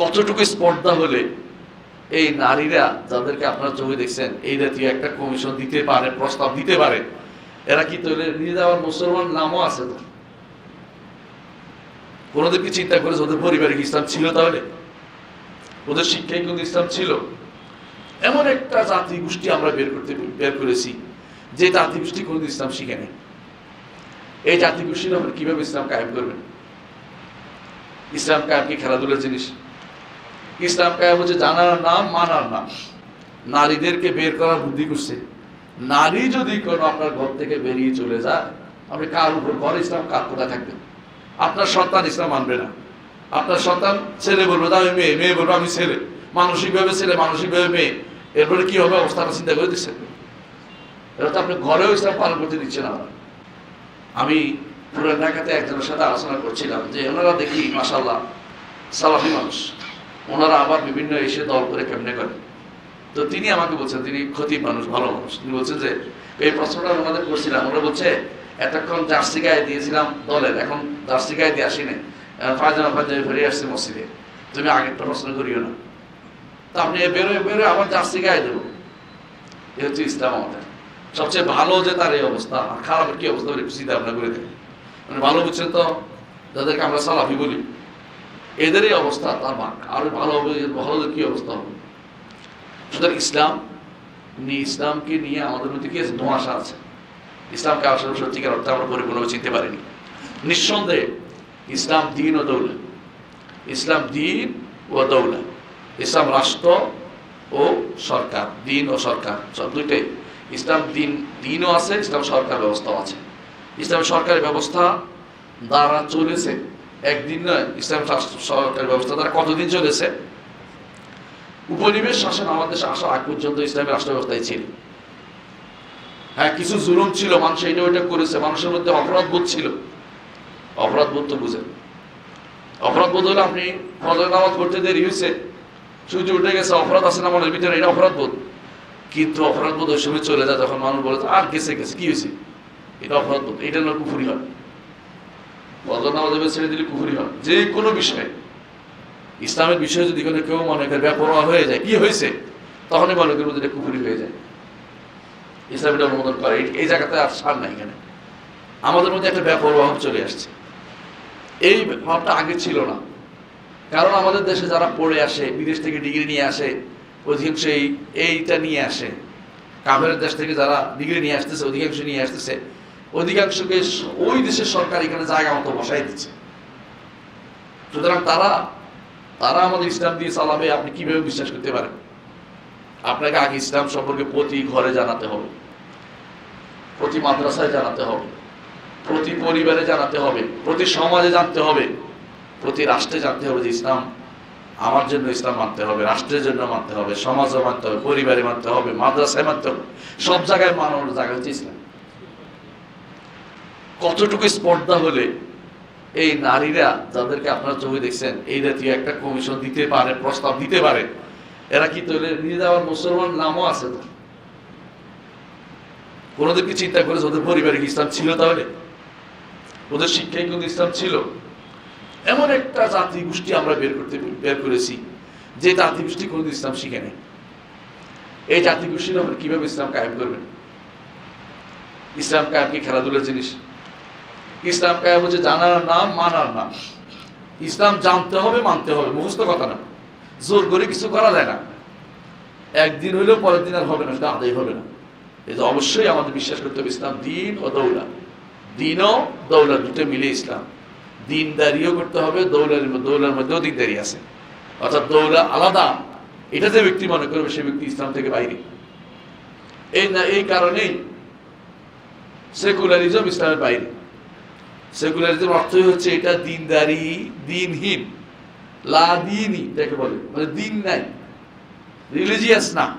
কতটুকু স্পর্ধা হলে এই নারীরা যাদেরকে আপনার চোখে দেখছেন, এই জাতীয় একটা কমিশন দিতে পারে, প্রস্তাব দিতে পারে, এরা কি তৈরি নিয়ে যাওয়ার মুসলমান নামও আছে তো? কোনোদিন কি চিন্তা করেছে ওদের পরিবারে ইসলাম ছিল তাহলে? ওদের শিক্ষায় কিন্তু ইসলাম ছিল। এমন একটা জাতি গোষ্ঠী আমরা বের করতে, বের করেছি, যে জাতি গোষ্ঠী কোনোদিন ইসলাম শিখে নেই। এই জাতি গোষ্ঠীর আমরা কীভাবে ইসলাম কায়েম করবেন? ইসলাম কায়েম কি খেলাধুলার জিনিস? ইসলাম কায়েম হচ্ছে জানার নাম, মানার নাম। নারীদেরকে বের করার বুদ্ধি করছে। নারী যদি কোনো আপনার ঘর থেকে বেরিয়ে চলে যায়, আপনি কার উপর, ঘর ইসলাম কার কোথায় থাকবে? আপনার সন্তান ইসলাম মানবে না। আপনার সন্তান ছেলে বলবে আমি মেয়ে মেয়ে বলব, আমি ছেলে। মানসিকভাবে ছেলে, মানসিকভাবে মেয়ে। এরপরে কি হবে? অবস্থাটা চিন্তা করে দিচ্ছেন এটা তো আপনি ঘরেও ইসলাম পালন করতে দিচ্ছেন না। আমি পুরান ঢাকাতে একজনের সাথে আলোচনা করছিলাম যে, ওনারা দেখি মাসাল্লাহ সালাফি মানুষ। ওনারা আবার বিভিন্ন এসে দল করে কেমনে করে। তো তিনি আমাকে বলছেন, তিনি ক্ষতি মানুষ, ভালো মানুষ। তিনি বলছেন যে, এই প্রশ্নটা ওনাদের করছিলাম। ওরা বলছে, এতক্ষণ জার্সি গায়ে দিয়েছিলাম দলের, এখন জার্সি গায়ে দিয়ে আসি না পায়জামা পাঞ্জাবি ফিরে আসছে মসজিদে। তুমি আগেরটা প্রশ্ন করিও না। তা আপনি বেরোয় বেরোয় আবার জার্সি গায়ে দেবো। এ হচ্ছে ইসলাম আমাদের। সবচেয়ে ভালো যে তার এই অবস্থা, আর খারাপের কি অবস্থা চিন্তা ভাবনা করে দেখেন মানে ভালো বুঝছেন তো? যাদেরকে আমরা সালাফি বলি। এদেরই অবস্থা, তার ভাগ আরও ভালো হবে ভালোদের কি অবস্থা হবে? সুতরাং ইসলাম নিয়ে, ইসলামকে নিয়ে আমাদের মধ্যে কি আছে? ধোঁয়াশা আছে। ইসলামকে আসলে সত্যিকার অর্থে আমরা পরিপূর্ণভাবে চিনতে পারিনি। নিঃসন্দেহে, ইসলাম দিন ও দৌলা। ইসলাম দিন ও দৌলা। ইসলাম রাষ্ট্র ও সরকার, দিন ও সরকার, সব দুইটাই। ইসলাম দিন, দিনও আছে, ইসলাম সরকার ব্যবস্থাও আছে। ইসলাম সরকারি ব্যবস্থা দ্বারা চলেছে। একদিন নয়, ইসলাম সরকারি ব্যবস্থা তারা কতদিন চলেছে? উপনিবেশ শাসন আমাদের দেশে আসার আগ পর্যন্ত ইসলামের রাষ্ট্র ব্যবস্থায় ছিল। হ্যাঁ কিছু জুলুম ছিল, মানুষ এটা ওইটা করেছে, মানুষের মধ্যে অপরাধ বোধ ছিল। অপরাধ বোধ তো বুঝেন। অপরাধ বোধ হলে আপনি ফজর নামাজ পড়তে দেরি হয়েছে, সূর্য উঠে গেছে, অপরাধ আছে না মনের ভিতরে, এটা অপরাধ বোধ। কিন্তু অপরাধ বোধ ওই সময় চলে যায় যখন মানুষ বলে, আর গেছে গেছে, কি হয়েছে? এটা অপরাধ বোধ, এটা না কুফুরি হয়। ফজর নামাজ ছেড়ে দিলে কুফুরি হয়। যে কোনো বিষয়ে। ইসলামের বিষয়ে যদি কোনো কেউ মনে করে ব্যাপরোয়া হয়ে যায়, কি হয়েছে? তখনই মনে করব যে এটা কুফুরি হয়ে যায়। ইসলাম এটা অনুমোদন করে। এই- জায়গাতে আর সার নাই এখানে। আমাদের মধ্যে একটা ব্যাপরোয়া ভাব চলে আসছে। এই ভাবটা আগে ছিল না। কারণ আমাদের দেশে যারা পড়ে আসে, বিদেশ থেকে ডিগ্রি নিয়ে আসে অধিকাংশ এই এইটা নিয়ে আসে। কাভের দেশ থেকে যারা ডিগ্রি নিয়ে আসতেছে অধিকাংশ নিয়ে আসতেছে। অধিকাংশকে ওই দেশের সরকার এখানে জায়গা মতো বসাই দিচ্ছে। সুতরাং তারা তারা আমাদের ইসলাম দিয়ে চালাবে, আপনি কীভাবে বিশ্বাস করতে পারেন? আপনাকে আগে ইসলাম সম্পর্কে প্রতি ঘরে জানাতে হবে, প্রতি মাদ্রাসায় জানাতে হবে, প্রতি পরিবারে জানাতে হবে, প্রতি সমাজে জানতে হবে, প্রতি রাষ্ট্রে জানতে হবে যে ইসলাম আমার জন্য ইসলাম মানতে হবে, রাষ্ট্রের জন্য মানতে হবে সমাজে মানতে হবে, পরিবারে মানতে হবে, মাদ্রাসায় মানতে হবে, সব জায়গায় মানানোর জায়গা হচ্ছে ইসলাম। কতটুকু স্পর্ধা হলে এই নারীরা যাদেরকে আপনারা চোখে দেখছেন, এই জাতীয় একটা কমিশন দিতে পারে, প্রস্তাব দিতে পারে, এরা কি তৈরি? নিয়ে যাওয়ার মুসলমান নামও আছে তো। কোনোদিন কি চিন্তা করেছে ওদের পরিবারে কি ইসলাম ছিল তাহলে? ওদের শিক্ষায় কিন্তু ইসলাম ছিল। এমন একটা জাতি গোষ্ঠী আমরা বের করতে, বের করেছি, যে জাতি গোষ্ঠী কোনোদিন ইসলাম শিখে নেই। এই জাতি গোষ্ঠীর আমরা কীভাবে ইসলাম কায়েম করবেন? ইসলাম কায়েম কি খেলাধুলার জিনিস? ইসলাম কায়েম হচ্ছে জানার নাম, মানার নাম। ইসলাম জানতে হবে, মানতে হবে, মুখস্থ কথা না। জোর করে কিছু করা যায় না। একদিন হইলেও পরের দিন আর হবে না সেটা আদায় হবে না। যে অবশ্যই আমাদের বিশ্বাস করতে হবে, ইসলাম দিন ও দৌলা। দিন ও দৌলা, দুটো মিলে ইসলাম। দিনদারিও করতে হবে, দৌলার দৌলার মধ্যেও দিনদারি আছে। অর্থাৎ দৌলা আলাদা। এটা যে ব্যক্তি মনে করবে, সে ব্যক্তি ইসলাম থেকে বাইরে। এই না, এই কারণেই সেকুলারিজম ইসলামের বাইরে। সেকুলারিজম অর্থই হচ্ছে এটা দিনদারি, দিনহীন। লা দিনই যাকে বলে। মানে দিন নাই। রিলিজিয়াস না।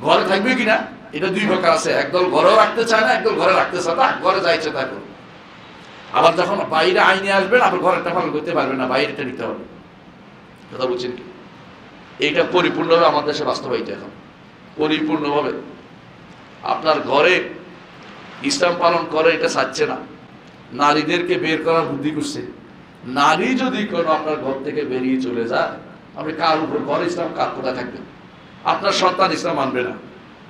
ঘরে থাকবে কিনা? এটা দুই প্রকার আছে। একদল ঘরেও রাখতে চায় না, একদল ঘরে রাখতে চায় না। ঘরে যাইছে তা করবে আবার যখন বাইরে আইনে আসবেন আবার ঘরেরটা পালন করতে পারবেন না বাইরেটা নিতে হবে। কথা বলছেন কি? এটা পরিপূর্ণভাবে আমাদের দেশে বাস্তবায়িত এখন। পরিপূর্ণভাবে। আপনার ঘরে ইসলাম পালন করে, এটা চাচ্ছে না। নারীদেরকে বের করার বুদ্ধি করছে নারী যদি কোনো আপনার ঘর থেকে বেরিয়ে চলে যায়, আপনি কার উপর ঘর ইসলাম কার কোথায় থাকবেন? আপনার সন্তান ইসলাম মানবে না।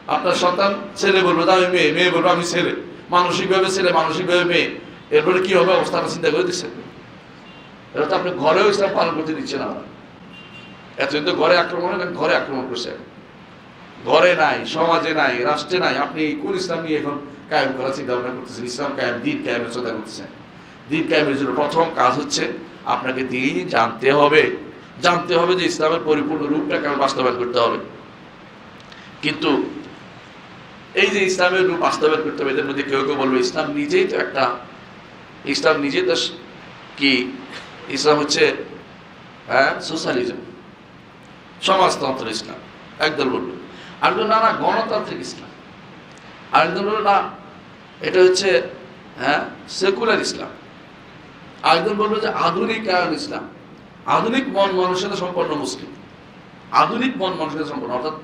আপনার সন্তান ছেলে বলবে আমি মেয়ে। মেয়ে বলব, আমি ছেলে। মানসিকভাবে ছেলে, মানসিকভাবে মেয়ে। এরপরে কি হবে? অবস্থাটা চিন্তা করে দিচ্ছেন। এটা তো আপনি ঘরেও ইসলাম পালন করতে দিচ্ছেন না। এতদিন তো ঘরে আক্রমণ হয় ঘরে আক্রমণ করছে ঘরে নাই, সমাজে নাই, রাষ্ট্রে নাই। আপনি কোন ইসলাম নিয়ে এখন কায়েম করার চিন্তা ভাবনা করতেছেন। ইসলাম কায়েম, দিন কায়েমের চিন্তা করতেছেন। দিন কায়েমের জন্য প্রথম কাজ হচ্ছে আপনাকে দিন জানতে হবে। জানতে হবে যে ইসলামের পরিপূর্ণ রূপটা কেমন বাস্তবায়ন করতে হবে। কিন্তু এই যে ইসলামের রূপ বাস্তবায়ন করতে হবে, এদের মধ্যে কেউ কেউ বলবে, ইসলাম নিজেই তো একটা, ইসলাম নিজেই তো কি, ইসলাম হচ্ছে হ্যাঁ সোশ্যালিজম। সমাজতন্ত্র ইসলাম। একদল বলল আরেকজন না না, গণতান্ত্রিক ইসলাম। আরেকজন বলল না এটা হচ্ছে হ্যাঁ সেকুলার ইসলাম আরেকজন বলল যে আধুনিক আয়ন ইসলাম আধুনিক মন মানুষের সম্পন্ন মুসলিম। আধুনিক মন মানুষের সম্পন্ন, অর্থাৎ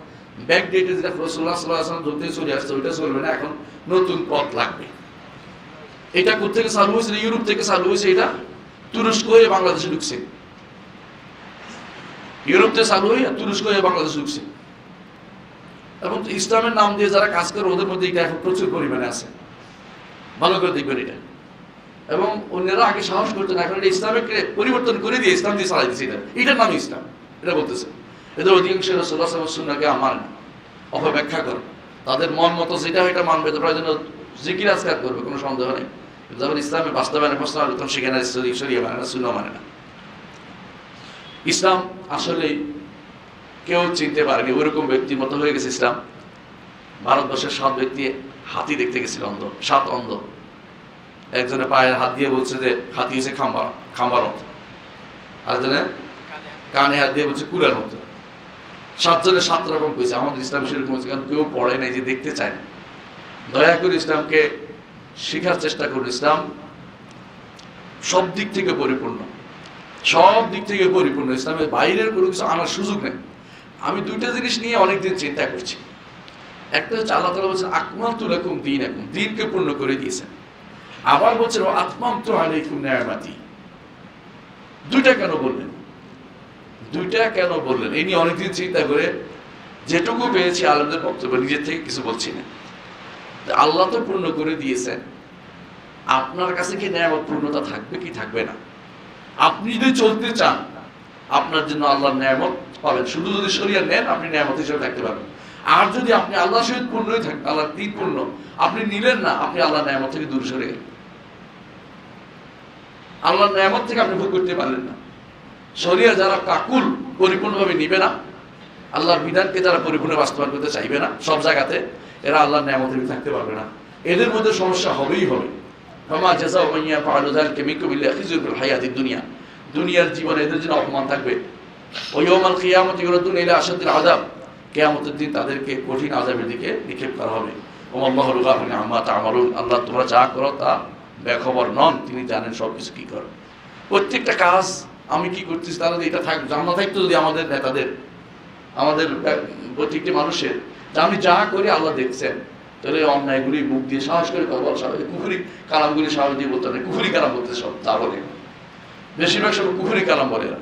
ব্যাক ডেটে যেটা রসুল্লাহ সাল্লাহ আসলাম থেকে চলে আসছে, ওইটা চলবে না, এখন নতুন পথ লাগবে। এটা কোথেকে চালু হয়েছে? ইউরোপ থেকে চালু হয়েছে, এটা তুরস্ক হয়ে বাংলাদেশে ঢুকছে। ইউরোপ থেকে চালু হয়ে তুরস্ক হয়ে বাংলাদেশে ঢুকছে। এবং ইসলামের নাম দিয়ে যারা কাজ করে, ওদের মধ্যে এটা এখন প্রচুর পরিমাণে আছে। ভালো করে দেখবেন এটা। এবং অন্যরা আগে সাহস করতেন, এখন এটা ইসলামকে পরিবর্তন করে দিয়ে ইসলাম দিয়ে চালাই দিচ্ছে এটা। এটার নাম ইসলাম, এটা বলতেছে। এদের অধিকাংশ রসুল্লাহ সুন্নাকে আমার অপব্যাখ্যা করে তাদের মন মতো যেটা এটা মানবে তো প্রয়োজন জিকির আজকার করবে, কোনো সন্দেহ নেই। যখন ইসলামের বাস্তবায়নের প্রশ্ন হবে তখন সেখানে সরিয়ে মানে না শূন্য মানে না। ইসলাম আসলে কেউ চিনতে পারেনি, ওইরকম ব্যক্তির মতো হয়ে গেছে ইসলাম। ভারতবর্ষের সাত ব্যক্তি হাতি দেখতে গেছিল অন্ধ, সাত অন্ধ। একজনে পায়ে হাত দিয়ে বলছে যে, হাতি হচ্ছে খাম্বা খাম্বার মতো আরেকজনে কানে হাত দিয়ে বলছে কুলার মতো সাতজনে সাত রকম কইছে। আমাদের ইসলাম সেরকম হচ্ছে কারণ কেউ পড়ে নাই যে দেখতে চায় না। দয়া করে ইসলামকে শেখার চেষ্টা করুন। ইসলাম সব দিক থেকে পরিপূর্ণ। সব দিক থেকে পরিপূর্ণ। ইসলামের বাইরের কোনো কিছু আনার সুযোগ নেই। আমি দুইটা জিনিস নিয়ে অনেকদিন চিন্তা করছি। একটা হচ্ছে আল্লাহ তালা বলছেন আকমাল তুলাকুম দিন এখন দিনকে পূর্ণ করে দিয়েছেন। আবার বলছেন আত্মাম তো আলাইকুম ন্যায়মাতি দুইটা কেন বললেন? দুইটা কেন বললেন? এই নিয়ে অনেকদিন চিন্তা করে যেটুকু পেয়েছি আলমদের বক্তব্য, নিজের থেকে কিছু বলছি না। আল্লাহ তো পূর্ণ করে দিয়েছেন। আপনার কাছে কি ন্যায় পূর্ণতা থাকবে কি থাকবে না? আপনি যদি চলতে চান, আপনার জন্য আল্লাহর নিয়ামত পাবেন। শুধু যদি শরিয়া নেন, আপনি নিয়ামত হিসেবে থাকতে পারবেন। আর যদি আপনি আল্লাহর সহিত পূর্ণই থাকেন, আল্লাহর দিন পূর্ণ, আপনি নিলেন না, আপনি আল্লাহর নিয়ামত থেকে দূর সরে গেলেন। আল্লাহর নিয়ামত থেকে আপনি ভোগ করতে পারলেন না। শরিয়া যারা কাকুল পরিপূর্ণভাবে নিবে না, আল্লাহর বিধানকে যারা পরিপূর্ণ বাস্তবায়ন করতে চাইবে না, সব জায়গাতে এরা আল্লাহর নিয়ামতে থাকতে পারবে না। এদের মধ্যে সমস্যা হবেই হবে। ফমা জাযা মাইয়া যালিকা মিনকুম ইল্লা খিজুন দুনিয়া। দুনিয়ার জীবনে এদের জন্য অপমান থাকবে। ওই ইয়াউমাল কিয়ামতি ইউরাদুন ইলা আশাদ্দিল আযাব। কিয়ামতের দিন তাদেরকে কঠিন আযাবের দিকে নিক্ষেপ করা হবে। তা'মালুন। আল্লাহ তোমরা যা করো তা বেখবর নন, তিনি জানেন সব কিছু কী করো। প্রত্যেকটা কাজ আমি কি করতেছি তারা এটা থাক জানা থাকতো যদি আমাদের নেতাদের, আমাদের প্রত্যেকটি মানুষের। যে আমি যা করি আল্লাহ দেখছেন। তাহলে অন্যায়গুলি মুখ দিয়ে সাহস করে কথা বলা স্বাভাবিক। কুফুরি কালামগুলি সাহস দিয়ে বলতে হবে কুফুরি কালাম বলতে সব তা বলে। বেশিরভাগ সব কুফুরি কালাম বলে এরা